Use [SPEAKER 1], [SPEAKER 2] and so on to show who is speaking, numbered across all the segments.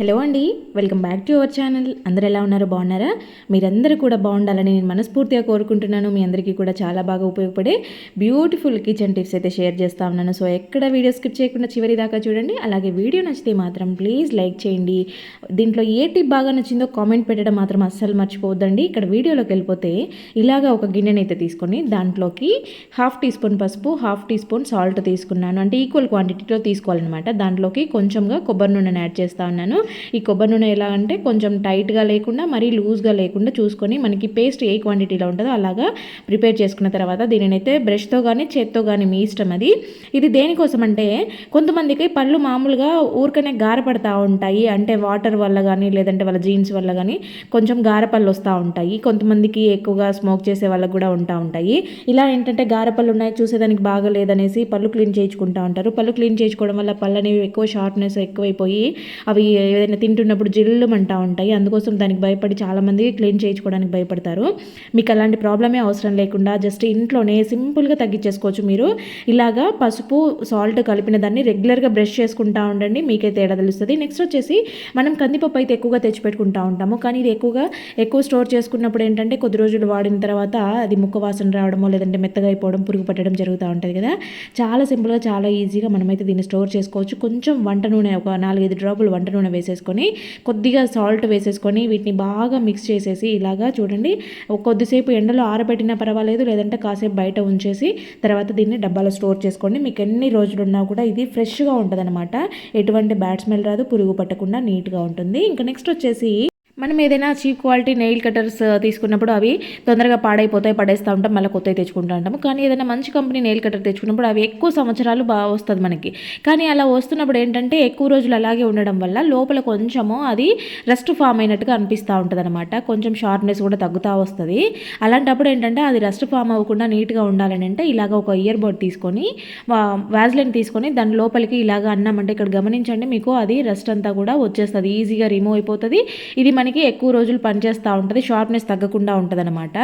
[SPEAKER 1] Hello అండి welcome back to our channel. అందరు ఎలా ఉన్నారు? బాగున్నారా? మీరందరూ కూడా బాగుండాలని నేను మనస్ఫూర్తిగా కోరుకుంటున్నాను. మీ అందరికీ కూడా చాలా బాగా ఉపయోగపడే బ్యూటిఫుల్ కిచెన్ టిప్స్ అయితే షేర్ చేస్తా ఉన్నాను. సో ఎక్కడ వీడియో స్కిప్ చేయకుండా చివరి దాకా చూడండి. అలాగే వీడియో నచ్చితే మాత్రం ప్లీజ్ లైక్ చేయండి. దీంట్లో ఏ టిప్ బాగా నచ్చిందో కామెంట్ పెట్టడం మాత్రం అస్సలు మర్చిపోవద్దండి. ఇక్కడ వీడియోలోకి వెళ్ళిపోతే ఇలాగా ఒక గిన్నెని అయితే తీసుకొని దాంట్లోకి హాఫ్ టీ స్పూన్ పసుపు హాఫ్ టీ స్పూన్ సాల్ట్ తీసుకున్నాను. అంటే ఈక్వల్ క్వాంటిటీలో తీసుకోవాలన్నమాట. దాంట్లోకి కొంచెంగా కొబ్బరి నూనెను యాడ్ చేస్తా ఉన్నాను. ఈ కొబ్బరి నూనె ఎలా అంటే కొంచెం టైట్గా లేకుండా మరీ లూజ్గా లేకుండా చూసుకొని మనకి పేస్ట్ ఏ క్వాంటిటీలో ఉంటుందో అలాగా ప్రిపేర్ చేసుకున్న తర్వాత దీనినైతే బ్రష్తో కానీ చేత్తో కానీ మీ ఇష్టం అది. ఇది దేనికోసం అంటే కొంతమందికి పళ్ళు మామూలుగా ఊరికనే గారపడతా ఉంటాయి. అంటే వాటర్ వల్ల కానీ లేదంటే వాళ్ళ జీన్స్ వల్ల కానీ కొంచెం గారపళ్ళు వస్తూ ఉంటాయి. కొంతమందికి ఎక్కువగా స్మోక్ చేసే వాళ్ళకి కూడా ఉంటా ఉంటాయి. ఇలా ఏంటంటే గారపళ్ళు ఉన్నాయి చూసేదానికి బాగా లేదనేసి పళ్ళు క్లీన్ చేయించుకుంటూ ఉంటారు. పళ్ళు క్లీన్ చేయించుకోవడం వల్ల పళ్ళు అనేవి ఎక్కువ షార్ప్నెస్ ఎక్కువైపోయి అవి ఏదైనా తింటున్నప్పుడు జిల్లుమంటా ఉంటాయి. అందుకోసం దానికి భయపడి చాలామంది క్లీన్ చేయించుకోవడానికి భయపడతారు. మీకు అలాంటి ప్రాబ్లమే అవసరం లేకుండా జస్ట్ ఇంట్లోనే సింపుల్గా తగ్గించేసుకోవచ్చు మీరు. ఇలాగా పసుపు సాల్ట్ కలిపిన దాన్ని రెగ్యులర్గా బ్రష్ చేసుకుంటా ఉండండి. మీకే తేడా తెలుస్తుంది. నెక్స్ట్ వచ్చేసి మనం కందిపప్పు అయితే ఎక్కువగా తెచ్చిపెట్టుకుంటా ఉంటాము. కానీ ఇది ఎక్కువగా ఎక్కువ స్టోర్ చేసుకున్నప్పుడు ఏంటంటే కొద్ది రోజులు వాడిన తర్వాత అది ముక్క వాసన రావడమో లేదంటే మెత్తగా అయిపోవడం పురుగు పట్టడం జరుగుతూ ఉంటుంది కదా. చాలా సింపుల్గా చాలా ఈజీగా మనమైతే దీన్ని స్టోర్ చేసుకోవచ్చు. కొంచెం వంట నూనె ఒక నాలుగైదు డ్రాపులు వంట నూనె వేసేసుకొని కొద్దిగా సాల్ట్ వేసేసుకొని వీటిని బాగా మిక్స్ చేసేసి ఇలాగా చూడండి కొద్దిసేపు ఎండలో ఆరబెట్టినా పర్వాలేదు లేదంటే కాసేపు బయట ఉంచేసి తర్వాత దీన్ని డబ్బాలో స్టోర్ చేసుకోండి. మీకు ఎన్ని రోజులు ఉన్నా కూడా ఇది ఫ్రెష్గా ఉంటుంది అనమాట ఎటువంటి బ్యాడ్ స్మెల్ రాదు పురుగు పట్టకుండా నీట్గా ఉంటుంది. ఇంకా నెక్స్ట్ వచ్చేసి మనం ఏదైనా చీప్ క్వాలిటీ నెయిల్ కటర్స్ తీసుకున్నప్పుడు అవి తొందరగా పాడైపోతాయి పడేస్తూ ఉంటాం మళ్ళీ కొత్తవి తెచ్చుకుంటూ ఉంటాము కానీ ఏదైనా మంచి కంపెనీ నెయిల్ కటర్ తెచ్చుకున్నప్పుడు అవి ఎక్కువ సంవత్సరాలు బాగా వస్తుంది మనకి. కానీ అలా వస్తున్నప్పుడు ఏంటంటే ఎక్కువ రోజులు అలాగే ఉండడం వల్ల లోపల కొంచెము అది రస్ట్ ఫామ్ అయినట్టుగా అనిపిస్తూ ఉంటుంది అనమాట కొంచెం షార్ప్నెస్ కూడా తగ్గుతూ వస్తుంది. అలాంటప్పుడు ఏంటంటే అది రస్ట్ ఫామ్ అవ్వకుండా నీట్గా ఉండాలని అంటే ఇలాగ ఒక ఇయర్ బడ్ తీసుకొని వ్యాజ్లైన్ తీసుకొని దాని లోపలికి ఇలాగ అన్నామంటే ఇక్కడ గమనించండి మీకు అది రస్ట్ అంతా కూడా వచ్చేస్తుంది ఈజీగా రిమూవ్ అయిపోతుంది. ఇది మన మనకి ఎక్కువ రోజులు పనిచేస్తూ ఉంటుంది. షార్ప్నెస్ తగ్గకుండా ఉంటుంది అనమాట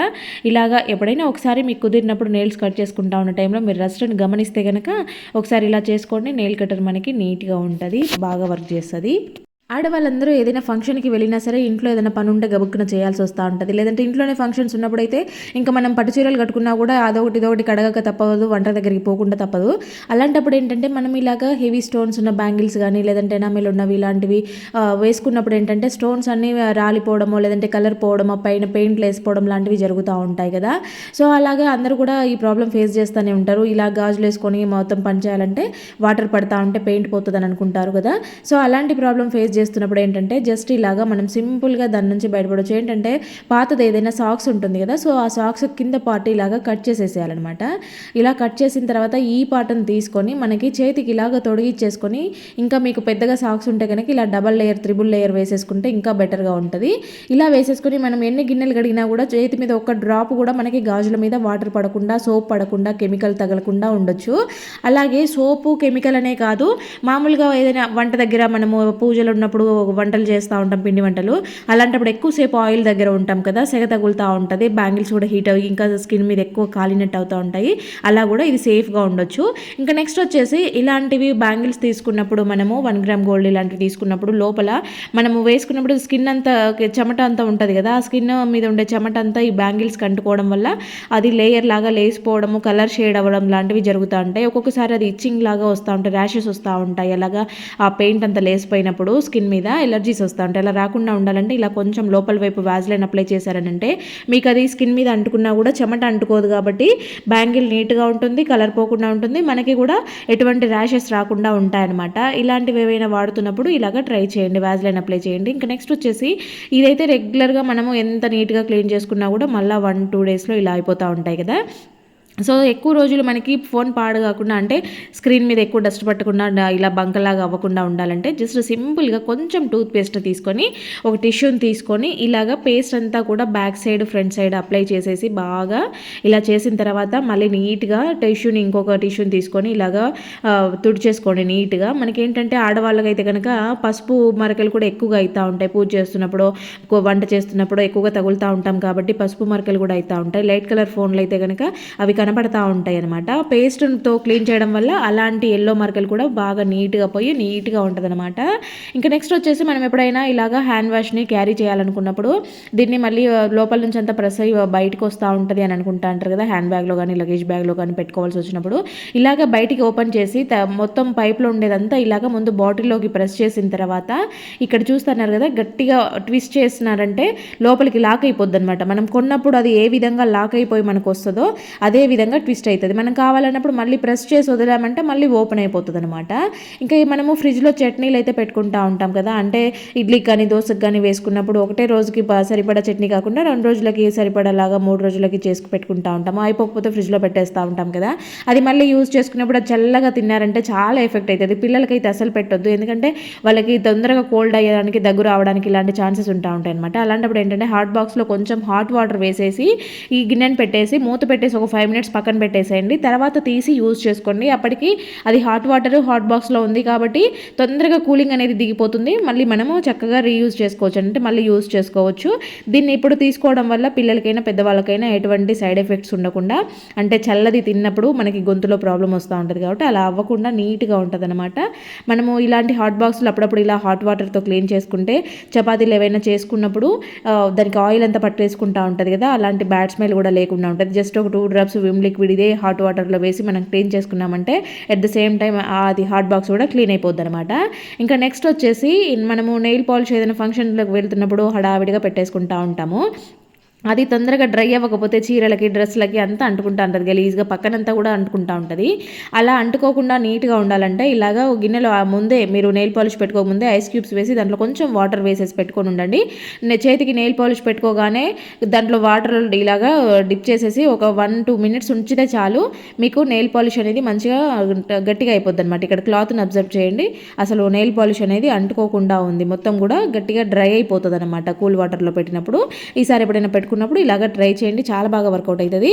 [SPEAKER 1] ఇలాగా ఎప్పుడైనా ఒకసారి మీకు కుదిరినప్పుడు నెయిల్స్ కట్ చేసుకుంటా ఉన్న టైంలో మీరు రెస్టారెంట్ గమనిస్తే కనుక ఒకసారి ఇలా చేసుకోండి. నెయిల్ కటర్ మనకి నీట్గా ఉంటుంది. బాగా వర్క్ చేస్తుంది. ఆడవాళ్ళందరూ ఏదైనా ఫంక్షన్కి వెళ్ళినా సరే ఇంట్లో ఏదైనా పని ఉంటే గబుక్కున చేయాల్సి వస్తూ ఉంటుంది. లేదంటే ఇంట్లోనే ఫంక్షన్స్ ఉన్నప్పుడైతే ఇంకా మనం పట్టు చీరలు కట్టుకున్నా కూడా అదొకటి ఇదొకటి కడగక తప్పదు వంట దగ్గరికి పోకుండా తప్పదు. అలాంటప్పుడు ఏంటంటే మనం ఇలాగా హెవీ స్టోన్స్ ఉన్న బ్యాంగిల్స్ కానీ లేదంటే ఎనామిల్ ఉన్నవి ఇలాంటివి వేసుకున్నప్పుడు ఏంటంటే స్టోన్స్ అన్నీ రాలిపోవడమో లేదంటే కలర్ పోవడమో పైన పెయింట్లు వేసుకోవడం లాంటివి జరుగుతూ ఉంటాయి కదా. సో అలాగే అందరూ కూడా ఈ ప్రాబ్లం ఫేస్ చేస్తూనే ఉంటారు. ఇలా గాజులు వేసుకొని మొత్తం పని చేయాలంటే వాటర్ పడతా ఉంటే పెయింట్ పోతుందని అనుకుంటారు కదా. సో అలాంటి ప్రాబ్లం ఫేస్ చేస్తున్నప్పుడు ఏంటంటే జస్ట్ ఇలాగా మనం సింపుల్గా దాని నుంచి బయటపడవచ్చు ఏంటంటే పాతది ఏదైనా సాక్స్ ఉంటుంది కదా సో ఆ సాక్స్ కింద పార్ట్ ఇలాగా కట్ చేసేసేయాలన్నమాట. ఇలా కట్ చేసిన తర్వాత ఈ పార్ట్ని తీసుకొని మనకి చేతికి ఇలాగ తొడిగిచ్చేసుకొని ఇంకా మీకు పెద్దగా సాక్స్ ఉంటే కనుక ఇలా డబల్ లేయర్ త్రిబుల్ లేయర్ వేసేసుకుంటే ఇంకా బెటర్గా ఉంటుంది. ఇలా వేసేసుకొని మనం ఎన్ని గిన్నెలు కడిగినా కూడా చేతి మీద ఒక డ్రాప్ కూడా మనకి గాజుల మీద వాటర్ పడకుండా సోప్ పడకుండా కెమికల్ తగలకుండా ఉండొచ్చు. అలాగే సోపు కెమికల్ అనే కాదు మామూలుగా ఏదైనా వంట దగ్గర మనము పూజలు ఉన్న ఉన్నప్పుడు వంటలు చేస్తూ ఉంటాం పిండి వంటలు. అలాంటప్పుడు ఎక్కువసేపు ఆయిల్ దగ్గర ఉంటాం కదా సెగ తగులుతూ ఉంటుంది బ్యాంగిల్స్ కూడా హీట్ అవి ఇంకా స్కిన్ మీద ఎక్కువ కాలినట్టు అవుతూ ఉంటాయి. అలా కూడా ఇది సేఫ్గా ఉండొచ్చు. ఇంకా నెక్స్ట్ వచ్చేసి ఇలాంటివి బ్యాంగిల్స్ తీసుకున్నప్పుడు మనము వన్ గ్రామ్ గోల్డ్ ఇలాంటివి తీసుకున్నప్పుడు లోపల మనము వేసుకున్నప్పుడు స్కిన్ అంతా చెమట అంతా ఉంటుంది కదా ఆ స్కిన్ మీద ఉండే చెమట అంతా ఈ బ్యాంగిల్స్ కంటుకోవడం వల్ల అది లేయర్ లాగా లేసిపోవడము కలర్ షేడ్ అవ్వడం లాంటివి జరుగుతూ ఉంటాయి. ఒక్కొక్కసారి అది ఇచ్చింగ్ లాగా వస్తూ ఉంటాయి ర్యాషెస్ వస్తూ ఉంటాయి. అలాగా ఆ పెయింట్ అంతా లేసిపోయినప్పుడు స్కిన్ స్కిన్ మీద ఎలర్జీస్ వస్తూ ఉంటాయి అలా రాకుండా ఉండాలంటే ఇలా కొంచెం లోపల వైపు వ్యాజ్లైన్ అప్లై చేశారనంటే మీకు అది స్కిన్ మీద అంటుకున్నా కూడా చెమట అంటుకోదు కాబట్టి బ్యాంగిల్ నీట్గా ఉంటుంది కలర్ పోకుండా ఉంటుంది. మనకి కూడా ఎటువంటి ర్యాషెస్ రాకుండా ఉంటాయన్నమాట. ఇలాంటివి ఏవైనా వాడుతున్నప్పుడు ఇలాగ ట్రై చేయండి వ్యాజ్లైన్ అప్లై చేయండి. ఇంకా నెక్స్ట్ వచ్చేసి ఇదైతే రెగ్యులర్గా మనము ఎంత నీట్గా క్లీన్ చేసుకున్నా కూడా మళ్ళీ వన్ టూ డేస్లో ఇలా అయిపోతూ ఉంటాయి కదా. సో ఎక్కువ రోజులు మనకి ఫోన్ పాడు కాకుండా అంటే స్క్రీన్ మీద ఎక్కువ డస్ట్ పట్టకుండా ఇలా బంకలాగా అవ్వకుండా ఉండాలంటే జస్ట్ సింపుల్గా కొంచెం టూత్ పేస్ట్ తీసుకొని ఒక టిష్యూని తీసుకొని ఇలాగ పేస్ట్ అంతా కూడా back side front side apply చేసేసి బాగా ఇలా చేసిన తర్వాత మళ్ళీ నీట్గా టిష్యూని ఇంకొక టిష్యూని తీసుకొని ఇలాగా తుడిచేసుకోండి నీట్గా. మనకి ఏంటంటే ఆడవాళ్ళకైతే కనుక పసుపు మరకలు కూడా ఎక్కువగా అవుతూ ఉంటాయి. పూజ చేస్తున్నప్పుడు వంట చేస్తున్నప్పుడు ఎక్కువగా తగులుతూ ఉంటాం కాబట్టి పసుపు మరకలు కూడా అవుతూ ఉంటాయి. లైట్ కలర్ ఫోన్లు అయితే కనుక అవి కనపడతా ఉంటాయి అనమాట పేస్ట్తో క్లీన్ చేయడం వల్ల అలాంటి ఎల్లో మరకలు కూడా బాగా నీట్గా పోయి నీట్గా ఉంటుంది అనమాట ఇంకా నెక్స్ట్ వచ్చేసి మనం ఎప్పుడైనా ఇలాగా హ్యాండ్ వాష్ని క్యారీ చేయాలనుకున్నప్పుడు దీన్ని మళ్ళీ లోపల నుంచి అంతా ప్రెస్ అయ్యి బయటకు వస్తూ ఉంటుంది అని అనుకుంటా అంటారు కదా హ్యాండ్ బ్యాగ్లో కానీ లగేజ్ బ్యాగ్లో కానీ పెట్టుకోవాల్సి వచ్చినప్పుడు. ఇలాగ బయటికి ఓపెన్ చేసి మొత్తం పైప్లో ఉండేదంతా ఇలాగ ముందు బాటిల్లోకి ప్రెస్ చేసిన తర్వాత ఇక్కడ చూస్తున్నారు కదా గట్టిగా ట్విస్ట్ చేసినారంటే లోపలికి లాక్ అయిపోద్ది అనమాట మనం కొన్నప్పుడు అది ఏ విధంగా లాక్ అయిపోయి మనకు వస్తుందో అదే విధంగా విధంగా ట్విస్ట్ అవుతుంది. మనం కావాలన్నప్పుడు మళ్ళీ ప్రెస్ చేసి వదిలామంటే మళ్ళీ ఓపెన్ అయిపోతుంది అనమాట ఇంకా మనము ఫ్రిడ్జ్లో చట్నీలు అయితే పెట్టుకుంటా ఉంటాం కదా అంటే ఇడ్లీకి కానీ దోశకు కానీ వేసుకున్నప్పుడు ఒకటే రోజుకి సరిపడా చట్నీ కాకుండా రెండు రోజులకి సరిపడలాగా మూడు రోజులకి చేసుకు పెట్టుకుంటా ఉంటాము. అయిపోకపోతే ఫ్రిడ్జ్లో పెట్టేస్తూ ఉంటాం కదా. అది మళ్ళీ యూజ్ చేసుకున్నప్పుడు అది చల్లగా తిన్నారంటే చాలా ఎఫెక్ట్ అవుతుంది పిల్లలకైతే అసలు పెట్టొద్దు. ఎందుకంటే వాళ్ళకి తొందరగా కోల్డ్ అయ్యడానికి దగ్గు రావడానికి ఇలాంటి ఛాన్సెస్ ఉంటా ఉంటాయి అనమాట అలాంటప్పుడు ఏంటంటే హాట్ బాక్స్లో కొంచెం హాట్ వాటర్ వేసేసి ఈ గిన్నెని పెట్టేసి మూత పెట్టేసి ఒక ఫైవ్ మినిట్స్ పక్కన పెట్టేసేయండి. తర్వాత తీసి యూజ్ చేసుకోండి. అప్పటికి అది హాట్ వాటర్ హాట్ బాక్స్లో ఉంది కాబట్టి తొందరగా కూలింగ్ అనేది దిగిపోతుంది. మళ్ళీ మనము చక్కగా రీయూజ్ చేసుకోవచ్చు. అంటే మళ్ళీ యూజ్ చేసుకోవచ్చు. దీన్ని ఇప్పుడు తీసుకోవడం వల్ల పిల్లలకైనా పెద్దవాళ్ళకైనా ఎటువంటి సైడ్ ఎఫెక్ట్స్ ఉండకుండా అంటే చల్లది తిన్నప్పుడు మనకి గొంతులో ప్రాబ్లం వస్తూ ఉంటుంది కాబట్టి అలా అవ్వకుండా నీట్గా ఉంటుంది అనమాట మనము ఇలాంటి హాట్ బాక్స్లు అప్పుడప్పుడు ఇలా హాట్ వాటర్తో క్లీన్ చేసుకుంటే చపాతీలు ఏవైనా చేసుకున్నప్పుడు దానికి ఆయిల్ అంతా పట్టేసుకుంటా ఉంటుంది కదా. అలాంటి బ్యాడ్ స్మెల్ కూడా లేకుండా ఉంటుంది. జస్ట్ ఒక టూ డ్రాప్స్ విమ్ లిక్విడ్ ఇదే హాట్ వాటర్లో వేసి మనం క్లీన్ చేసుకున్నామంటే అట్ ద సేమ్ టైం అది హాట్ బాక్స్ కూడా క్లీన్ అయిపోద్ది అనమాట ఇంకా నెక్స్ట్ వచ్చేసి మనము నెయిల్ పాలిష్ ఏదైనా ఫంక్షన్లోకి వెళ్తున్నప్పుడు హడావిడిగా పెట్టేసుకుంటా ఉంటాము. అది తొందరగా డ్రై అవ్వకపోతే చీరలకి డ్రెస్లకి అంతా అంటుకుంటా ఉంటుంది. గలీజ్గా పక్కనంతా కూడా అంటుకుంటా ఉంటుంది. అలా అంటుకోకుండా నీట్గా ఉండాలంటే ఇలాగా గిన్నెలో ముందే మీరు నెయిల్ పాలిష్ పెట్టుకోకముందే ఐస్ క్యూబ్స్ వేసి దాంట్లో కొంచెం వాటర్ వేసేసి పెట్టుకొని ఉండండి. చేతికి నెయిల్ పాలిష్ పెట్టుకోగానే దాంట్లో వాటర్ ఇలాగా డిప్ చేసేసి ఒక వన్ టూ మినిట్స్ ఉంచితే చాలు మీకు నెయిల్ పాలిష్ అనేది మంచిగా గట్టిగా అయిపోద్ది అనమాట ఇక్కడ క్లాత్ని అబ్జర్వ్ చేయండి. అసలు నెయిల్ పాలిష్ అనేది అంటుకోకుండా ఉంది. మొత్తం కూడా గట్టిగా డ్రై అయిపోతుంది అనమాట కూల్ వాటర్లో పెట్టినప్పుడు. ఈసారి ఎప్పుడైనా పెట్టుకున్నప్పుడు ఇలాగ ట్రై చేయండి. చాలా బాగా వర్కౌట్ అవుతుంది.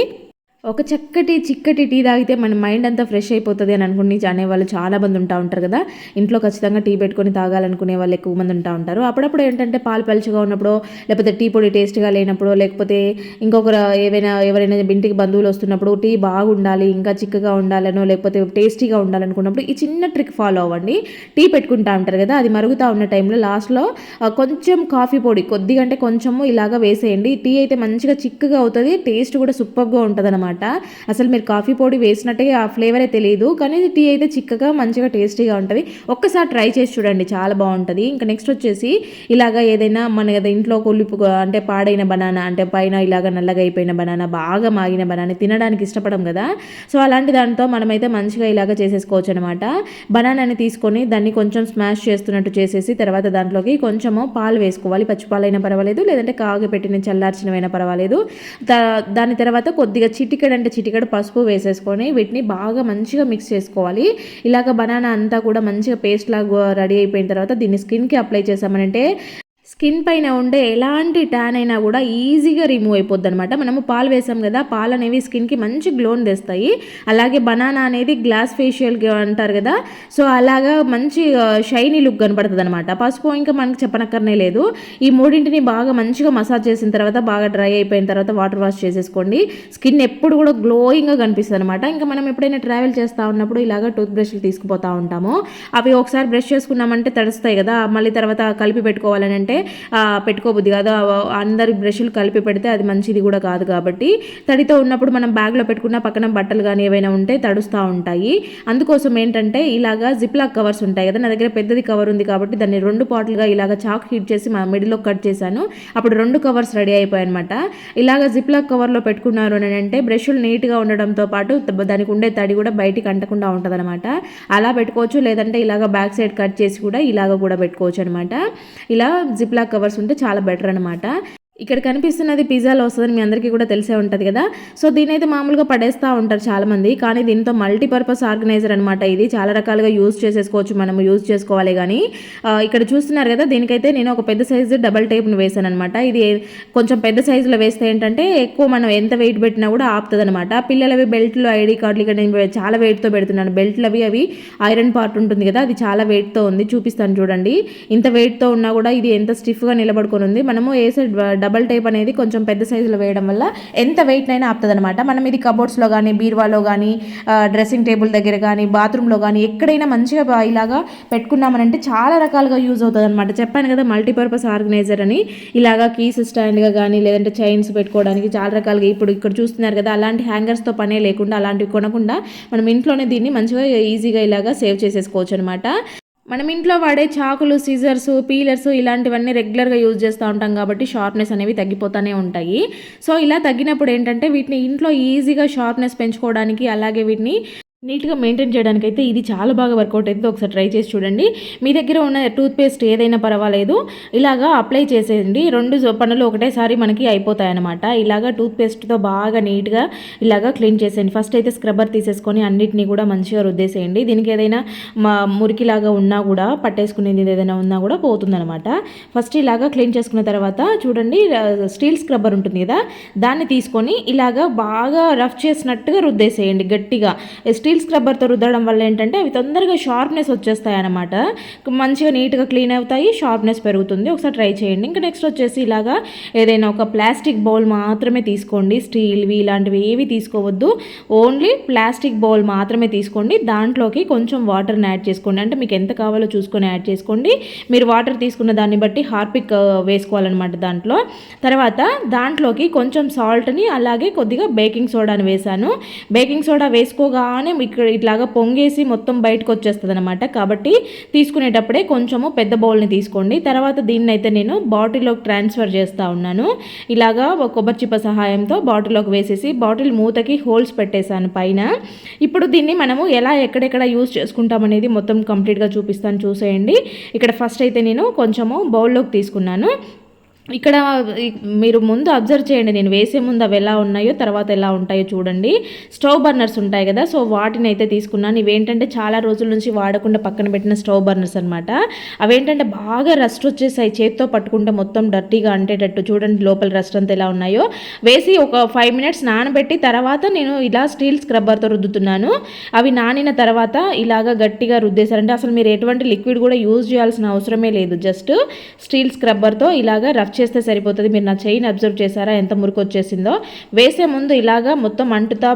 [SPEAKER 1] ఒక చక్కటి చిక్కటి టీ తాగితే మన మైండ్ అంతా ఫ్రెష్ అయిపోతుంది అని అనుకుని అనేవాళ్ళు చాలా మంది ఉంటా ఉంటారు కదా. ఇంట్లో ఖచ్చితంగా టీ పెట్టుకొని తాగాలనుకునే వాళ్ళు ఎక్కువ మంది ఉంటా ఉంటారు. అప్పుడప్పుడు ఏంటంటే పాలు పలుచగా ఉన్నప్పుడు లేకపోతే టీ పొడి టేస్ట్గా లేనప్పుడు లేకపోతే ఇంకొకరు ఏవైనా ఎవరైనా ఇంటికి బంధువులు వస్తున్నప్పుడు టీ బాగుండాలి ఇంకా చిక్కగా ఉండాలనో లేకపోతే టేస్టీగా ఉండాలనుకున్నప్పుడు ఈ చిన్న ట్రిక్ ఫాలో అవ్వండి. టీ పెట్టుకుంటా ఉంటారు కదా అది మరుగుతూ ఉన్న టైంలో లాస్ట్లో కొంచెం కాఫీ పొడి కొద్దిగా అంటే కొంచెము ఇలాగా వేసేయండి. టీ అయితే మంచిగా చిక్కగా అవుతుంది టేస్ట్ కూడా సూపర్గా ఉంటుంది అనమాట అసలు మీరు కాఫీ పొడి వేసినట్టే ఆ ఫ్లేవరే తెలియదు కానీ టీ అయితే చిక్కగా మంచిగా టేస్టీగా ఉంటుంది. ఒక్కసారి ట్రై చేసి చూడండి చాలా బాగుంటుంది. ఇంకా నెక్స్ట్ వచ్చేసి ఇలాగ ఏదైనా మన ఇంట్లో కొలిపు అంటే పాడైన బనానా అంటే పైన ఇలాగ నల్లగా అయిపోయిన బనానా బాగా మాగిన బనానా తినడానికి ఇష్టపడం కదా. సో అలాంటి దాంతో మనమైతే మంచిగా ఇలాగ చేసేసుకోవచ్చు అనమాట బనానాని తీసుకొని దాన్ని కొంచెం స్మాష్ చేస్తున్నట్టు చేసేసి తర్వాత దాంట్లోకి కొంచెము పాలు వేసుకోవాలి. పచ్చిపాలైనా పర్వాలేదు లేదంటే కాగి పెట్టిన చల్లార్చినవైనా పర్వాలేదు. దాని తర్వాత కొద్దిగా చిటిక చిటికెడు అంటే చిటికెడు పసుపు వేసేసుకొని వీటిని బాగా మంచిగా మిక్స్ చేసుకోవాలి. ఇలాగ బనానా అంతా కూడా మంచిగా పేస్ట్ లాగా రెడీ అయిపోయిన తర్వాత దీన్ని స్కిన్కి అప్లై చేసామనంటే స్కిన్ పైన ఉండే ఎలాంటి ట్యాన్ అయినా కూడా ఈజీగా రిమూవ్ అయిపోద్ది అనమాట మనము పాలు వేసాం కదా పాలు అనేవి స్కిన్కి మంచి గ్లోన్ తెస్తాయి. అలాగే బనానా అనేది గ్లాస్ ఫేషియల్ అంటారు కదా సో అలాగా మంచి షైనీ లుక్ కనపడుతుంది అనమాట పసుపు ఇంకా మనకి చెప్పనక్కర్నే లేదు. ఈ మూడింటిని బాగా మంచిగా మసాజ్ చేసిన తర్వాత బాగా డ్రై అయిపోయిన తర్వాత వాటర్ వాష్ చేసేసుకోండి. స్కిన్ ఎప్పుడు కూడా గ్లోయింగ్గా కనిపిస్తుంది అనమాట ఇంకా మనం ఎప్పుడైనా ట్రావెల్ చేస్తూ ఉన్నప్పుడు ఇలాగ టూత్ బ్రష్లు తీసుకుపోతూ ఉంటాము. అవి ఒకసారి బ్రష్ చేసుకున్నామంటే తడుస్తాయి కదా మళ్ళీ తర్వాత కలిపి పెట్టుకోవాలని అంటే పెట్టుకోబుద్ది కాదు. అందరి బ్రష్లు కలిపి పెడితే అది మంచిది కూడా కాదు కాబట్టి తడితో ఉన్నప్పుడు మనం బ్యాగ్లో పెట్టుకున్న పక్కన బట్టలు కానీ ఏవైనా ఉంటే తడుస్తూ ఉంటాయి. అందుకోసం ఏంటంటే ఇలాగా జిప్లాక్ కవర్స్ ఉంటాయి కదా నా దగ్గర పెద్దది కవర్ ఉంది కాబట్టి దాన్ని రెండు పాటలుగా ఇలాగ చాక్ హీట్ చేసి మా మిడిల్లో కట్ చేశాను. అప్పుడు రెండు కవర్స్ రెడీ అయిపోయాయి అనమాట ఇలాగ జిప్లాక్ కవర్లో పెట్టుకున్నారు అని అంటే బ్రష్లు నీట్గా ఉండడంతో పాటు దానికి ఉండే తడి కూడా బయటికి అంటకుండా ఉంటుందన్నమాట. అలా పెట్టుకోవచ్చు లేదంటే ఇలాగ బ్యాక్ సైడ్ కట్ చేసి కూడా ఇలాగ కూడా పెట్టుకోవచ్చు అనమాట ఇలా జిప్ జిప్లా కవర్స్ ఉంటే చాలా బెటర్ అనమాట ఇక్కడ కనిపిస్తున్నది పిజ్జాలో వస్తుందని మీ అందరికీ కూడా తెలిసే ఉంటుంది కదా. సో దీని అయితే మామూలుగా పడేస్తూ ఉంటారు చాలామంది. కానీ దీంతో మల్టీపర్పస్ ఆర్గనైజర్ అనమాట ఇది. చాలా రకాలుగా యూజ్ చేసేసుకోవచ్చు మనం యూజ్ చేసుకోవాలి కానీ ఇక్కడ చూస్తున్నారు కదా దీనికైతే నేను ఒక పెద్ద సైజు డబల్ టేప్ను వేసాను అనమాట ఇది కొంచెం పెద్ద సైజులో వేస్తే ఏంటంటే ఎక్కువ మనం ఎంత వెయిట్ పెట్టినా కూడా ఆపుతుంది అనమాట పిల్లలవి బెల్ట్లు ఐడి కార్డులు ఇక్కడ నేను చాలా వెయిట్తో పెడుతున్నాను. బెల్ట్లు అవి అవి ఐరన్ పార్ట్ ఉంటుంది కదా అది చాలా వెయిట్తో ఉంది. చూపిస్తాను చూడండి. ఇంత వెయిట్తో ఉన్నా కూడా ఇది ఎంత స్టిఫ్గా నిలబడుకొని ఉంది. మనము వేసే డబల్ టైప్ అనేది కొంచెం పెద్ద సైజులో వేయడం వల్ల ఎంత వెయిట్ అయినా ఆపుతుంది అనమాట మనం ఇది కబోర్డ్స్లో కానీ బీరువాలో కానీ డ్రెస్సింగ్ టేబుల్ దగ్గర కానీ బాత్రూంలో కానీ ఎక్కడైనా మంచిగా ఇలాగా పెట్టుకున్నామనంటే చాలా రకాలుగా యూజ్ అవుతుంది అనమాట చెప్పాను కదా మల్టీపర్పస్ ఆర్గనైజర్ అని. ఇలాగా కీస్ స్టాండ్గా కానీ లేదంటే చైన్స్ పెట్టుకోవడానికి చాలా రకాలుగా ఇప్పుడు ఇక్కడ చూస్తున్నారు కదా అలాంటి హ్యాంగర్స్తో పనే లేకుండా అలాంటివి కొనకుండా మనం ఇంట్లోనే దీన్ని మంచిగా ఈజీగా ఇలాగా సేవ్ చేసేసుకోవచ్చు అనమాట మనం ఇంట్లో వాడే చాకులు సీజర్స్ పీలర్స్ ఇలాంటివన్నీ రెగ్యులర్గా యూజ్ చేస్తూ ఉంటాం కాబట్టి షార్ప్నెస్ అనేవి తగ్గిపోతూనే ఉంటాయి. సో ఇలా తగ్గినప్పుడు ఏంటంటే వీటిని ఇంట్లో ఈజీగా షార్ప్నెస్ పెంచుకోవడానికి అలాగే వీటిని నీట్గా మెయింటైన్ చేయడానికి అయితే ఇది చాలా బాగా వర్కౌట్ అవుతుంది ఒకసారి ట్రై చేసి చూడండి. మీ దగ్గర ఉన్న టూత్పేస్ట్ ఏదైనా పర్వాలేదు ఇలాగా అప్లై చేసేయండి. రెండు పనులు ఒకటేసారి మనకి అయిపోతాయన్నమాట. ఇలాగా టూత్పేస్ట్తో బాగా నీట్గా ఇలాగా క్లీన్ చేసేయండి. ఫస్ట్ అయితే స్క్రబ్బర్ తీసేసుకొని అన్నిటినీ కూడా మంచిగా రుద్దేసేయండి. దీనికి ఏదైనా మా మురికిలాగా ఉన్నా కూడా పట్టేసుకునేది ఏదైనా ఉన్నా కూడా పోతుందన్నమాట. ఫస్ట్ ఇలాగా క్లీన్ చేసుకున్న తర్వాత చూడండి స్టీల్ స్క్రబ్బర్ ఉంటుంది కదా దాన్ని తీసుకొని ఇలాగా బాగా రఫ్ చేసినట్టుగా రుద్దేసేయండి గట్టిగా. స్టీల్ స్క్రబ్బర్తో రుద్దడం వల్ల ఏంటంటే అవి తొందరగా షార్ప్నెస్ వచ్చేస్తాయి అనమాట మంచిగా నీట్గా క్లీన్ అవుతాయి షార్ప్నెస్ పెరుగుతుంది. ఒకసారి ట్రై చేయండి. ఇంకా నెక్స్ట్ వచ్చేసి ఇలాగా ఏదైనా ఒక ప్లాస్టిక్ బౌల్ మాత్రమే తీసుకోండి. స్టీల్వి ఇలాంటివి ఏవి తీసుకోవద్దు. ఓన్లీ ప్లాస్టిక్ బౌల్ మాత్రమే తీసుకోండి. దాంట్లోకి కొంచెం వాటర్ని యాడ్ చేసుకోండి. అంటే మీకు ఎంత కావాలో చూసుకొని యాడ్ చేసుకోండి. మీరు వాటర్ తీసుకున్న దాన్ని బట్టి హార్పిక్ వేసుకోవాలన్నమాట దాంట్లో. తర్వాత దాంట్లోకి కొంచెం సాల్ట్ని అలాగే కొద్దిగా బేకింగ్ సోడాని వేశాను. బేకింగ్ సోడా వేసుకోగానే ఇక్కడ ఇట్లాగా పొంగేసి మొత్తం బయటకు వచ్చేస్తుంది అనమాట కాబట్టి తీసుకునేటప్పుడే కొంచెము పెద్ద బౌల్ని తీసుకోండి. తర్వాత దీన్ని అయితే నేను బాటిల్లోకి ట్రాన్స్ఫర్ చేస్తూ ఉన్నాను. ఇలాగా కొబ్బరి చిప్ప సహాయంతో బాటిల్లోకి వేసేసి బాటిల్ మూతకి హోల్స్ పెట్టేశాను పైన. ఇప్పుడు దీన్ని మనము ఎలా ఎక్కడెక్కడ యూజ్ చేసుకుంటాం అనేది మొత్తం కంప్లీట్గా చూపిస్తాను చూసేయండి. ఇక్కడ ఫస్ట్ అయితే నేను కొంచెము బౌల్లోకి తీసుకున్నాను. ఇక్కడ మీరు ముందు అబ్జర్వ్ చేయండి నేను వేసే ముందు అవి ఎలా ఉన్నాయో తర్వాత ఎలా ఉంటాయో చూడండి. స్టవ్ బర్నర్స్ ఉంటాయి కదా సో వాటిని అయితే తీసుకున్నాను. ఇవేంటంటే చాలా రోజుల నుంచి వాడకుండా పక్కన పెట్టిన స్టవ్ బర్నర్స్ అనమాట అవేంటంటే బాగా రస్ట్ వచ్చేసాయి చేత్తో పట్టుకుంటే మొత్తం డర్టీగా అంటేటట్టు. చూడండి లోపల రస్ట్ అంతా ఎలా ఉన్నాయో. వేసి ఒక ఫైవ్ మినిట్స్ నానబెట్టి తర్వాత నేను ఇలా స్టీల్ స్క్రబ్బర్తో రుద్దుతున్నాను. అవి నానిన తర్వాత ఇలాగా గట్టిగా రుద్దేశారంటే అసలు మీరు ఎటువంటి లిక్విడ్ కూడా యూజ్ చేయాల్సిన అవసరమే లేదు. జస్ట్ స్టీల్ స్క్రబ్బర్తో ఇలాగా రఫ్ చేస్తే సరిపోతుంది. మీరు నా చైన్ అబ్జర్వ్ చేశారా? ఎంత మురికి వచ్చేసిందో. వేసే ముందు ఇలాగా మొత్తం అంటుతా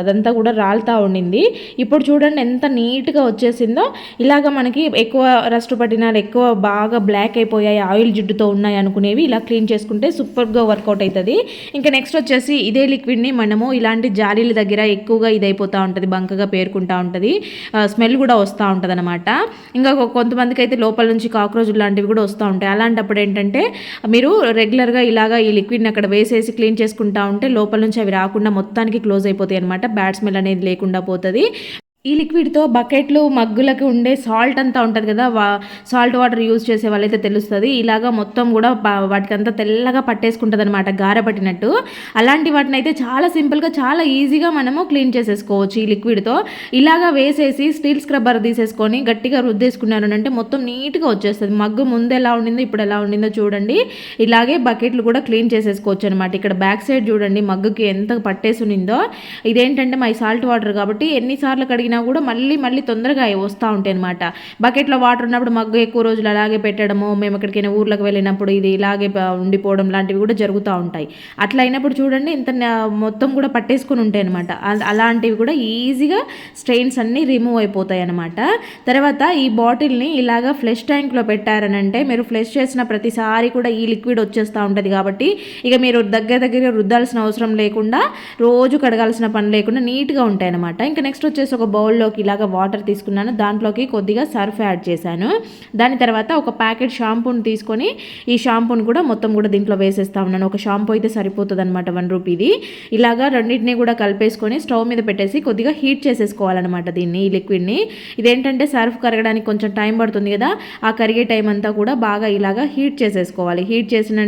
[SPEAKER 1] అదంతా కూడా రాలుతా ఉండింది. ఇప్పుడు చూడండి ఎంత నీట్గా వచ్చేసిందో. ఇలాగ మనకి ఎక్కువ రస్ట్ పట్టిన ఎక్కువ బాగా బ్లాక్ అయిపోయాయి ఆయిల్ జిడ్డుతో ఉన్నాయి అనుకునేవి ఇలా క్లీన్ చేసుకుంటే సూపర్గా వర్కౌట్ అవుతుంది ఇంకా నెక్స్ట్ వచ్చేసి ఇదే లిక్విడ్ని మనము ఇలాంటి జాలీల దగ్గర ఎక్కువగా ఇది అయిపోతూ ఉంటుంది బంకగా పేరుకుంటూ ఉంటుంది. స్మెల్ కూడా వస్తూ ఉంటుంది అనమాట ఇంకా కొంతమందికి అయితే లోపల నుంచి కాక్రోచ్ లాంటివి కూడా వస్తూ ఉంటాయి. అలాంటప్పుడు ఏంటంటే మీరు రెగ్యులర్గా ఇలాగా ఈ లిక్విడ్ని అక్కడ వేసేసి క్లీన్ చేసుకుంటా ఉంటే లోపల నుంచి అవి రాకుండా మొత్తానికి క్లోజ్ అయిపోతాయి అనమాట బ్యాడ్ స్మెల్ అనేది లేకుండా పోతుంది. ఈ లిక్విడ్తో బకెట్లు మగ్గులకు ఉండే సాల్ట్ అంతా ఉంటుంది కదా వా సాల్ట్ వాటర్ యూజ్ చేసే వాళ్ళైతే తెలుస్తుంది. ఇలాగా మొత్తం కూడా వాటికి వాటికంతా తెల్లగా పట్టేసుకుంటుంది అనమాట గారపట్టినట్టు. అలాంటి వాటిని అయితే చాలా సింపుల్గా చాలా ఈజీగా మనము క్లీన్ చేసేసుకోవచ్చు ఈ లిక్విడ్తో. ఇలాగా వేసేసి స్టీల్ స్క్రబ్బర్ తీసేసుకొని గట్టిగా రుద్దేసుకున్నాను అంటే మొత్తం నీట్గా వచ్చేస్తుంది. మగ్గు ముందు ఎలా ఉండిందో ఇప్పుడు ఎలా ఉండిందో చూడండి. ఇలాగే బకెట్లు కూడా క్లీన్ చేసేసుకోవచ్చు అనమాట ఇక్కడ బ్యాక్ సైడ్ చూడండి మగ్గుకి ఎంత పట్టేసి ఉన్నిందో ఇదేంటంటే మై సాల్ట్ వాటర్ కాబట్టి ఎన్నిసార్లు కడిగిన కూడా మళ్ళీ మళ్ళీ తొందరగా అవి వస్తూ ఉంటాయి అనమాట బకెట్లో వాటర్ ఉన్నప్పుడు మగ్గు ఎక్కువ రోజులు అలాగే పెట్టడము మేము ఎక్కడికైనా ఊర్లకు వెళ్ళినప్పుడు ఇది ఇలాగే ఉండిపోవడం లాంటివి కూడా జరుగుతూ ఉంటాయి. అట్లా అయినప్పుడు చూడండి ఇంత మొత్తం కూడా పట్టేసుకుని ఉంటాయి అనమాట అలాంటివి కూడా ఈజీగా స్ట్రెయిన్స్ అన్నీ రిమూవ్ అయిపోతాయి అనమాట తర్వాత ఈ బాటిల్ని ఇలాగా ఫ్లెష్ ట్యాంక్లో పెట్టారనంటే మీరు ఫ్లెష్ చేసిన ప్రతిసారి కూడా ఈ లిక్విడ్ వచ్చేస్తూ ఉంటుంది కాబట్టి ఇక మీరు దగ్గర దగ్గర రుద్దాల్సిన అవసరం లేకుండా రోజు కడగాల్సిన పని లేకుండా నీట్గా ఉంటాయి అనమాట ఇంకా నెక్స్ట్ వచ్చేసి ఒక బౌల్లోకి ఇలాగ వాటర్ తీసుకున్నాను. దాంట్లోకి కొద్దిగా సర్ఫ్ యాడ్ చేశాను. దాని తర్వాత ఒక ప్యాకెట్ షాంపూని తీసుకొని ఈ షాంపూని కూడా మొత్తం కూడా దీంట్లో వేసేస్తా ఉన్నాను. ఒక షాంపూ అయితే సరిపోతుంది అనమాట వన్ రూపీది ఇలాగా రెండింటిని కూడా కలిపేసుకొని స్టవ్ మీద పెట్టేసి కొద్దిగా హీట్ చేసేసుకోవాలన్నమాట దీన్ని ఈ లిక్విడ్ని. ఇదేంటంటే సర్ఫ్ కరగడానికి కొంచెం టైం పడుతుంది కదా ఆ కరిగే టైం అంతా కూడా బాగా ఇలాగా హీట్ చేసేసుకోవాలి. హీట్ చేసిన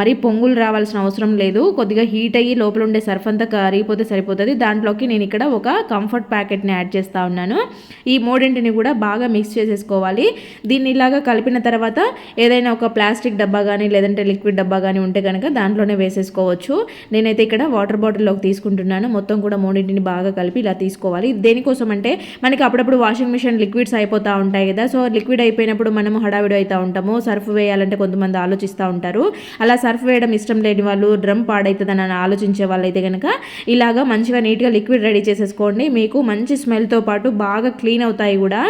[SPEAKER 1] మరీ పొంగులు రావాల్సిన అవసరం లేదు. కొద్దిగా హీట్ అయ్యి లోపల ఉండే సర్ఫ్ అంతా కరిగిపోతే సరిపోతుంది. దాంట్లోకి నేను ఇక్కడ ఒక కంఫర్ట్ ప్యాకెట్ని యాడ్ చేస్తూ ఉన్నాను. ఈ మూడింటిని కూడా బాగా మిక్స్ చేసేసుకోవాలి. దీన్ని ఇలాగా కలిపిన తర్వాత ఏదైనా ఒక ప్లాస్టిక్ డబ్బా కానీ లేదంటే లిక్విడ్ డబ్బా కానీ ఉంటే కనుక దాంట్లోనే వేసేసుకోవచ్చు. నేనైతే ఇక్కడ వాటర్ బాటిల్లోకి తీసుకుంటున్నాను. మొత్తం కూడా మూడింటిని బాగా కలిపి ఇలా తీసుకోవాలి. దేనికోసం అంటే మనకి అప్పుడప్పుడు వాషింగ్ మిషన్ లిక్విడ్స్ అయిపోతూ ఉంటాయి కదా. సో లిక్విడ్ అయిపోయినప్పుడు మనము హడావిడి అవుతూ ఉంటాము. సర్ఫ్ వేయాలంటే కొంతమంది ఆలోచిస్తూ ఉంటారు. అలా సర్ఫ్ వేయడం ఇష్టం లేని వాళ్ళు డ్రమ్ పాడవుతుందని ఆలోచించే వాళ్ళైతే కనుక ఇలాగా మంచిగా నీట్గా లిక్విడ్ రెడీ చేసేసుకోండి. మీకు మంచి స్మెల్ స్మెల్తో పాటు బాగా క్లీన్ అవుతాయి కూడా.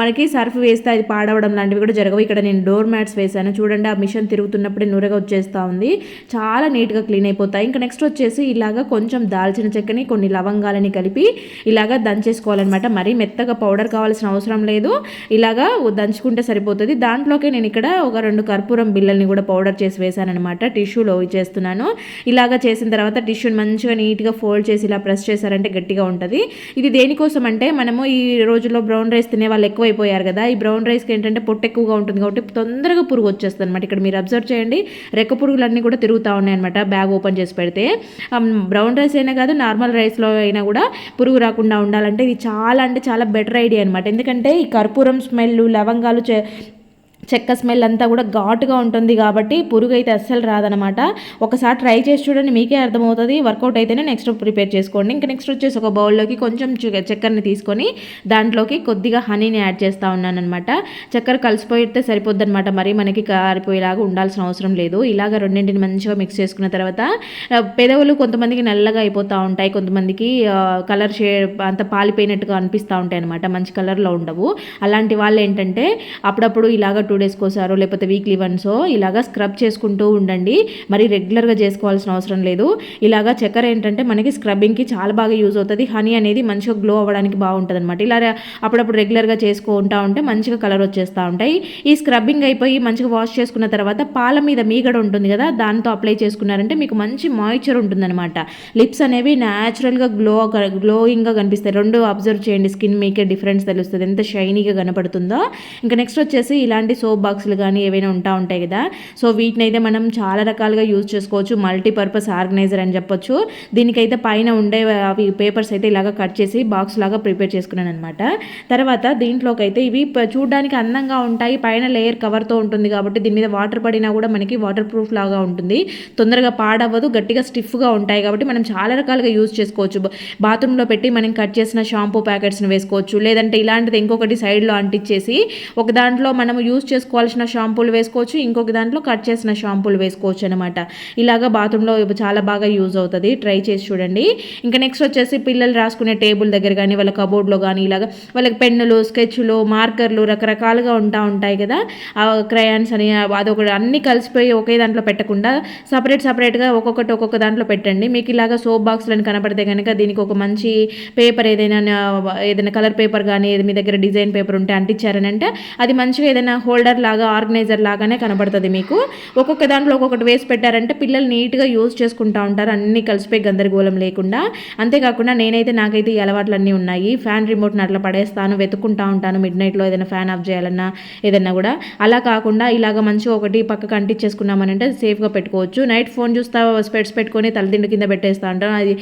[SPEAKER 1] మనకి సర్ఫ్ వేస్తే అది పాడవడం లాంటివి కూడా జరగవు. ఇక్కడ నేను డోర్ మ్యాట్స్ వేసాను చూడండి ఆ మిషన్ తిరుగుతున్నప్పుడే నూరగా వచ్చేస్తూ ఉంది. చాలా నీట్గా క్లీన్ అయిపోతాయి. ఇంకా నెక్స్ట్ వచ్చేసి ఇలాగా కొంచెం దాల్చిన చెక్కని కొన్ని లవంగాలని కలిపి ఇలాగా దంచేసుకోవాలన్నమాట. మరీ మెత్తగా పౌడర్ కావాల్సిన అవసరం లేదు. ఇలాగా దంచుకుంటే సరిపోతుంది. దాంట్లోకి నేను ఇక్కడ ఒక రెండు కర్పూరం బిళ్ళల్ని కూడా పౌడర్ చేసి వేసాను టిష్యూలో చేస్తున్నాను. ఇలాగా చేసిన తర్వాత టిష్యూని మంచిగా నీట్గా ఫోల్డ్ చేసి ఇలా ప్రెస్ చేశారంటే గట్టిగా ఉంటుంది. ఇది దేనికోసం అంటే మనము ఈ రోజుల్లో బ్రౌన్ రైస్ తినే వాళ్ళు ఎక్కువైపోయారు కదా. ఈ బ్రౌన్ రైస్కి ఏంటంటే పొట్టు ఎక్కువగా ఉంటుంది కాబట్టి తొందరగా పురుగు వచ్చేస్తుంది అనమాట ఇక్కడ మీరు అబ్జర్వ్ చేయండి. రెక్క పురుగులన్నీ కూడా తిరుగుతూ ఉన్నాయన్నమాట బ్యాగ్ ఓపెన్ చేసి పెడితే. బ్రౌన్ రైస్ అయినా కాదు నార్మల్ రైస్లో అయినా కూడా పురుగు రాకుండా ఉండాలంటే ఇది చాలా అంటే చాలా బెటర్ ఐడియా అనమాట ఎందుకంటే ఈ కర్పూరం స్మెల్ లవంగాలు చే చెక్క స్మెల్ అంతా కూడా ఘాటుగా ఉంటుంది కాబట్టి పురుగు అయితే అస్సలు రాదనమాట ఒకసారి ట్రై చేసి చూడండి మీకే అర్థమవుతుంది. వర్కౌట్ అయితేనే నెక్స్ట్ ప్రిపేర్ చేసుకోండి. ఇంకా నెక్స్ట్ వచ్చేసి ఒక బౌల్లోకి కొంచెం చక్కెరని తీసుకొని దాంట్లోకి కొద్దిగా హనీని యాడ్ చేస్తూ ఉన్నానమాట చక్కెర కలిసిపోయితే సరిపోద్ది అనమాట మరి మనకి కారిపోయేలాగా ఉండాల్సిన అవసరం లేదు. ఇలాగ రెండింటిని మంచిగా మిక్స్ చేసుకున్న తర్వాత పెదవులు కొంతమందికి నల్లగా అయిపోతూ ఉంటాయి. కొంతమందికి కలర్ షేడ్ అంత పాలిపోయినట్టుగా అనిపిస్తూ ఉంటాయి అనమాట మంచి కలర్లో ఉండవు. అలాంటి వాళ్ళు ఏంటంటే అప్పుడప్పుడు ఇలాగ టూ డేస్కి ఒకసారో లేకపోతే వీక్లీ వన్సో ఇలాగా స్క్రబ్ చేసుకుంటూ ఉండండి. మరి రెగ్యులర్గా చేసుకోవాల్సిన అవసరం లేదు. ఇలాగా చక్కెర ఏంటంటే మనకి స్క్రబ్బింగ్కి చాలా బాగా యూజ్ అవుతుంది. హనీ అనేది మంచిగా గ్లో అవ్వడానికి బాగుంటుంది అనమాట ఇలా అప్పుడప్పుడు రెగ్యులర్గా చేసుకుంటా ఉంటే మంచిగా కలర్ వచ్చేస్తూ ఉంటాయి. ఈ స్క్రబ్బింగ్ అయిపోయి మంచిగా వాష్ చేసుకున్న తర్వాత పాల మీద మీగడ ఉంటుంది కదా దాంతో అప్లై చేసుకున్నారంటే మీకు మంచి మాయిశ్చర్ ఉంటుందన్నమాట. లిప్స్ అనేవి న్యాచురల్గా గ్లో గ్లోయింగ్గా కనిపిస్తాయి. రెండు అబ్జర్వ్ చేయండి. స్కిన్ మీకే డిఫరెన్స్ తెలుస్తుంది. ఎంత షైనీగా కనపడుతుందో. ఇంకా నెక్స్ట్ వచ్చేసి ఇలాంటి సోప్ బాక్సులు కానీ ఏవైనా ఉంటా ఉంటాయి కదా. సో వీటిని అయితే మనం చాలా రకాలుగా యూజ్ చేసుకోవచ్చు. మల్టీపర్పస్ ఆర్గనైజర్ అని చెప్పొచ్చు. దీనికైతే పైన ఉండే అవి పేపర్స్ అయితే ఇలాగ కట్ చేసి బాక్స్ లాగా ప్రిపేర్ చేసుకున్నాను అనమాట తర్వాత దీంట్లోకి అయితే ఇవి చూడడానికి అందంగా ఉంటాయి. పైన లేయర్ కవర్తో ఉంటుంది కాబట్టి దీని మీద వాటర్ పడినా కూడా మనకి వాటర్ ప్రూఫ్ లాగా ఉంటుంది. తొందరగా పాడవ్వదు. గట్టిగా స్టిఫ్గా ఉంటాయి కాబట్టి మనం చాలా రకాలుగా యూజ్ చేసుకోవచ్చు. బాత్రూంలో పెట్టి మనం కట్ చేసిన షాంపూ ప్యాకెట్స్ని వేసుకోవచ్చు. లేదంటే ఇలాంటిది ఇంకొకటి సైడ్లో అంటించేసి ఒక దాంట్లో మనం యూజ్ చేసుకోవాల్సిన షాంపూలు వేసుకోవచ్చు ఇంకొక దాంట్లో కట్ చేసిన షాంపూలు వేసుకోవచ్చు అనమాట ఇలాగ బాత్రూంలో చాలా బాగా యూజ్ అవుతుంది. ట్రై చేసి చూడండి. ఇంకా నెక్స్ట్ వచ్చేసి పిల్లలు రాసుకునే టేబుల్ దగ్గర కానీ వాళ్ళ కబోర్డ్లో కానీ ఇలాగ వాళ్ళకి పెన్నులు స్కెచ్లు మార్కర్లు రకరకాలుగా ఉంటా ఉంటాయి కదా. క్రయాన్స్ అని అదొకటి అన్నీ కలిసిపోయి ఒకే దాంట్లో పెట్టకుండా సపరేట్ సపరేట్గా ఒక్కొక్కటి ఒక్కొక్క దాంట్లో పెట్టండి. మీకు ఇలాగ సోప్ బాక్స్లను కనపడితే కనుక దీనికి ఒక మంచి పేపర్ ఏదైనా ఏదైనా కలర్ పేపర్ కానీ మీ దగ్గర డిజైన్ పేపర్ ఉంటే అంటించారని అంటే అది మంచిగా ఏదైనా హోల్డ్ హోల్డర్ లాగా ఆర్గనైజర్ లాగానే కనబడుతుంది మీకు. ఒక్కొక్క దాంట్లో ఒక్కొక్కటి వేసి పెట్టారంటే పిల్లలు నీట్గా యూజ్ చేసుకుంటూ ఉంటారు. అన్నీ కలిసిపోయి గందరగోళం లేకుండా. అంతేకాకుండా నేనైతే నాకైతే ఈ అలవాట్లన్నీ ఉన్నాయి. ఫ్యాన్ రిమోట్ని అట్లా పడేస్తాను వెతుక్కుంటా ఉంటాను. మిడ్ నైట్లో ఏదైనా ఫ్యాన్ ఆఫ్ చేయాలన్నా ఏదన్నా కూడా. అలా కాకుండా ఇలాగ మంచిగా ఒకటి పక్కకు అంటించేసుకున్నామని అంటే సేఫ్గా పెట్టుకోవచ్చు. నైట్ ఫోన్ చూస్తా స్పెట్స్ పెట్టుకొని తలదిండు కింద పెట్టేస్తా ఉంటాం. అది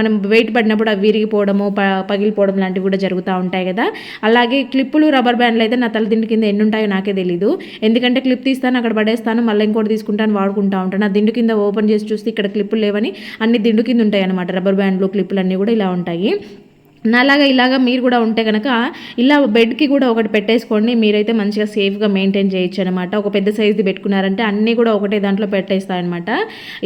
[SPEAKER 1] మనం వెయిట్ పడినప్పుడు అవి విరిగిపోవడము పగిలిపోవడం లాంటివి కూడా జరుగుతూ ఉంటాయి కదా. అలాగే క్లిప్పులు రబ్బర్ బ్యాండ్లు అయితే నా తలదిండు కింద ఎన్ని ఉంటాయో నాకే తెలీదు. ఎందుకంటే క్లిప్ తీస్తాను అక్కడ పడేస్తాను మళ్ళీ ఇంకోటి తీసుకుంటాను వాడుకుంటా ఉంటాను. ఆ దిండు కింద ఓపెన్ చేసి చూస్తే ఇక్కడ క్లిప్పులు లేవని అన్ని దిండు కింద ఉంటాయి అనమాట రబ్బర్ బ్యాండ్లు క్లిప్పులు అన్నీ కూడా ఇలా ఉంటాయి. నాలాగా ఇలాగా మీరు కూడా ఉంటే కనుక ఇలా బెడ్కి కూడా ఒకటి పెట్టేసుకోండి. మీరైతే మంచిగా సేఫ్గా మెయింటైన్ చేయొచ్చు అనమాట ఒక పెద్ద సైజుది పెట్టుకున్నారంటే అన్నీ కూడా ఒకటే దాంట్లో పెట్టేస్తాయన్నమాట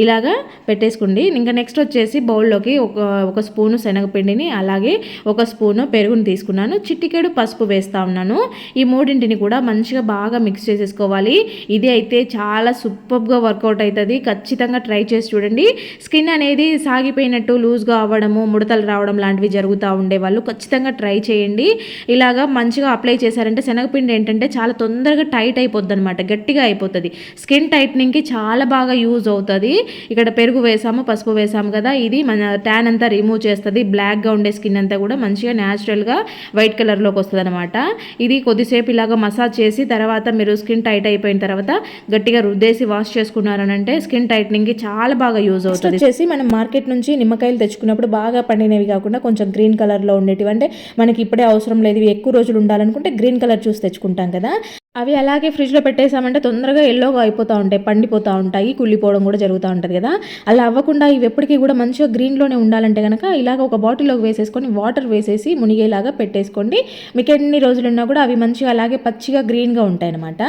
[SPEAKER 1] ఇలాగా పెట్టేసుకోండి. ఇంకా నెక్స్ట్ వచ్చేసి బౌల్లోకి ఒక ఒక స్పూను శనగపిండిని అలాగే ఒక స్పూను పెరుగుని తీసుకున్నాను. చిట్టికేడు పసుపు వేస్తా ఉన్నాను. ఈ మూడింటిని కూడా మంచిగా బాగా మిక్స్ చేసేసుకోవాలి. ఇది అయితే చాలా సూపర్గా వర్కౌట్ అవుతుంది ఖచ్చితంగా ట్రై చేసి చూడండి. స్కిన్ అనేది సాగిపోయినట్టు లూజ్గా అవ్వడము ముడతలు రావడం లాంటివి జరుగుతూ ఉండేవాళ్ళు ఖచ్చితంగా ట్రై చేయండి. ఇలాగా మంచిగా అప్లై చేశారంటే శనగపిండి ఏంటంటే చాలా తొందరగా టైట్ అయిపోద్ది అనమాట గట్టిగా అయిపోతుంది. స్కిన్ టైట్నింగ్కి చాలా బాగా యూజ్ అవుతుంది. ఇక్కడ పెరుగు వేసాము పసుపు వేసాము కదా ఇది మన ట్యాన్ అంతా రిమూవ్ చేస్తుంది. బ్లాక్గా ఉండే స్కిన్ అంతా కూడా మంచిగా న్యాచురల్గా వైట్ కలర్లోకి వస్తుంది అనమాట ఇది కొద్దిసేపు ఇలాగ మసాజ్ చేసి తర్వాత మీరు స్కిన్ టైట్ అయిపోయిన తర్వాత గట్టిగా రుద్దేసి వాష్ చేసుకున్నారనంటే స్కిన్ టైట్నింగ్కి చాలా బాగా యూజ్ అవుతుంది.
[SPEAKER 2] వచ్చేసి మనం మార్కెట్ నుంచి నిమ్మకాయలు తెచ్చుకున్నప్పుడు బాగా పండినవి కాకుండా కొంచెం గ్రీన్ కలర్
[SPEAKER 1] కలర్లో ఉండేటివి. అంటే మనకి ఇప్పుడే అవసరం లేదు ఇవి ఎక్కువ రోజులు ఉండాలనుకుంటే గ్రీన్ కలర్ చూసి తెచ్చుకుంటాం కదా. అవి అలాగే ఫ్రిడ్జ్లో పెట్టేసామంటే తొందరగా ఎల్లోగా అయిపోతూ ఉంటాయి పండిపోతూ ఉంటాయి కుళ్ళిపోవడం కూడా జరుగుతూ ఉంటుంది కదా. అలా అవ్వకుండా ఇవి ఎప్పటికీ కూడా మంచిగా గ్రీన్లోనే ఉండాలంటే కనుక ఇలాగ ఒక బాటిల్లోకి వేసేసుకొని వాటర్ వేసేసి మునిగేలాగా పెట్టేసుకోండి. మీకు ఎన్ని రోజులు ఉన్నా కూడా అవి మంచిగా అలాగే పచ్చిగా గ్రీన్గా ఉంటాయి అనమాట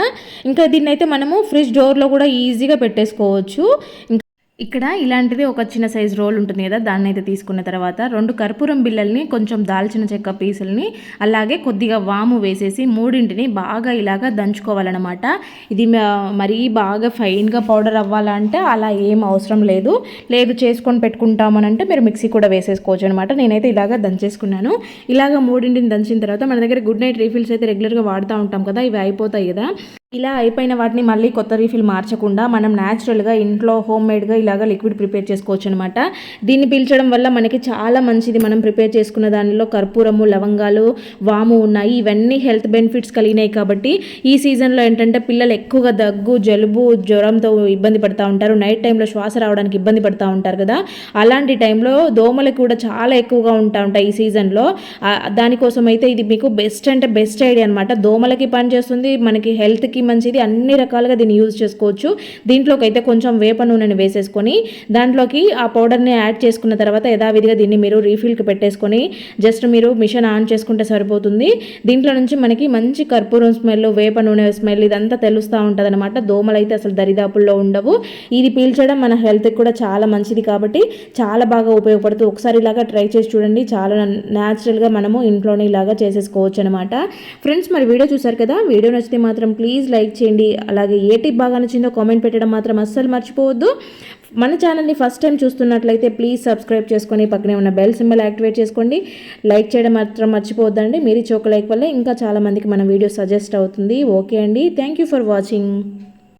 [SPEAKER 1] ఇంకా దీన్ని అయితే మనము ఫ్రిడ్జ్ డోర్లో కూడా ఈజీగా పెట్టేసుకోవచ్చు. ఇంకా ఇక్కడ ఇలాంటిది ఒక చిన్న సైజ్ రోల్ ఉంటుంది కదా దాన్ని అయితే తీసుకున్న తర్వాత రెండు కర్పూరం బిళ్ళల్ని కొంచెం దాల్చిన చెక్క పీసుల్ని అలాగే కొద్దిగా వాము వేసేసి మూడింటిని బాగా ఇలాగా దంచుకోవాలన్నమాట. ఇది మరీ బాగా ఫైన్గా పౌడర్ అవ్వాలంటే అలా ఏం అవసరం లేదు. లేదు చేసుకొని పెట్టుకుంటామనంటే మీరు మిక్సీ కూడా వేసేసుకోవచ్చు అనమాట నేనైతే ఇలాగా దంచేసుకున్నాను. ఇలాగ మూడింటిని దంచిన తర్వాత మన దగ్గర గుడ్ నైట్ రీఫిల్స్ అయితే రెగ్యులర్గా వాడుతూ ఉంటాం కదా ఇవి అయిపోతాయి కదా. ఇలా అయిపోయిన వాటిని మళ్ళీ కొత్త రీఫిల్ మార్చకుండా మనం న్యాచురల్గా ఇంట్లో హోమ్ మేడ్గా ఇలాగ లిక్విడ్ ప్రిపేర్ చేసుకోవచ్చు అనమాట దీన్ని పీల్చడం వల్ల మనకి చాలా మంచిది. మనం ప్రిపేర్ చేసుకున్న దానిలో కర్పూరము లవంగాలు వాము ఉన్నాయి. ఇవన్నీ హెల్త్ బెనిఫిట్స్ కలిగినాయి కాబట్టి ఈ సీజన్లో ఏంటంటే పిల్లలు ఎక్కువగా దగ్గు జలుబు జ్వరంతో ఇబ్బంది పడుతూ ఉంటారు. నైట్ టైంలో శ్వాస రావడానికి ఇబ్బంది పడుతూ ఉంటారు కదా. అలాంటి టైంలో దోమలు కూడా చాలా ఎక్కువగా ఉంటా ఉంటాయి ఈ సీజన్లో. దానికోసం అయితే ఇది మీకు బెస్ట్ అంటే బెస్ట్ ఐడియా అనమాట దోమలకి పనిచేస్తుంది. మనకి హెల్త్కి మంచిది అన్ని రకాలుగా దీన్ని యూజ్ చేసుకోవచ్చు. దీంట్లోకి అయితే కొంచెం వేప నూనెని వేసేసుకొని దాంట్లోకి ఆ పౌడర్ని యాడ్ చేసుకున్న తర్వాత యథావిధిగా దీన్ని మీరు రీఫిల్కి పెట్టేసుకొని జస్ట్ మీరు మిషన్ ఆన్ చేసుకుంటే సరిపోతుంది. దీంట్లో నుంచి మనకి మంచి కర్పూరం స్మెల్ వేప నూనె స్మెల్ ఇదంతా తెలుస్తూ ఉంటుంది అనమాట దోమలు అయితే అసలు దరిదాపుల్లో ఉండవు. ఇది పీల్చడం మన హెల్త్కి కూడా చాలా మంచిది కాబట్టి చాలా బాగా ఉపయోగపడుతుంది ఒకసారి ఇలాగా ట్రై చేసి చూడండి. చాలా న్యాచురల్గా మనము ఇంట్లోనే ఇలాగా చేసేసుకోవచ్చు అనమాట ఫ్రెండ్స్ మరి వీడియో చూసారు కదా? వీడియో నచ్చితే మాత్రం ప్లీజ్ లైక్ చేయండి. అలాగే ఏ టిప్ బాగా నచ్చిందో కామెంట్ పెట్టడం మాత్రం అస్సలు మర్చిపోవద్దు. మన ఛానల్ని ఫస్ట్ టైం చూస్తున్నట్లయితే ప్లీజ్ సబ్స్క్రైబ్ చేసుకొని పక్కనే ఉన్న బెల్ సింబల్ యాక్టివేట్ చేసుకోండి. లైక్ చేయడం మాత్రం మర్చిపోవద్దండి. మీరు చోక లైక్ వల్ల ఇంకా చాలామందికి మన వీడియో సజెస్ట్ అవుతుంది. ఓకే అండి. Thank you for watching.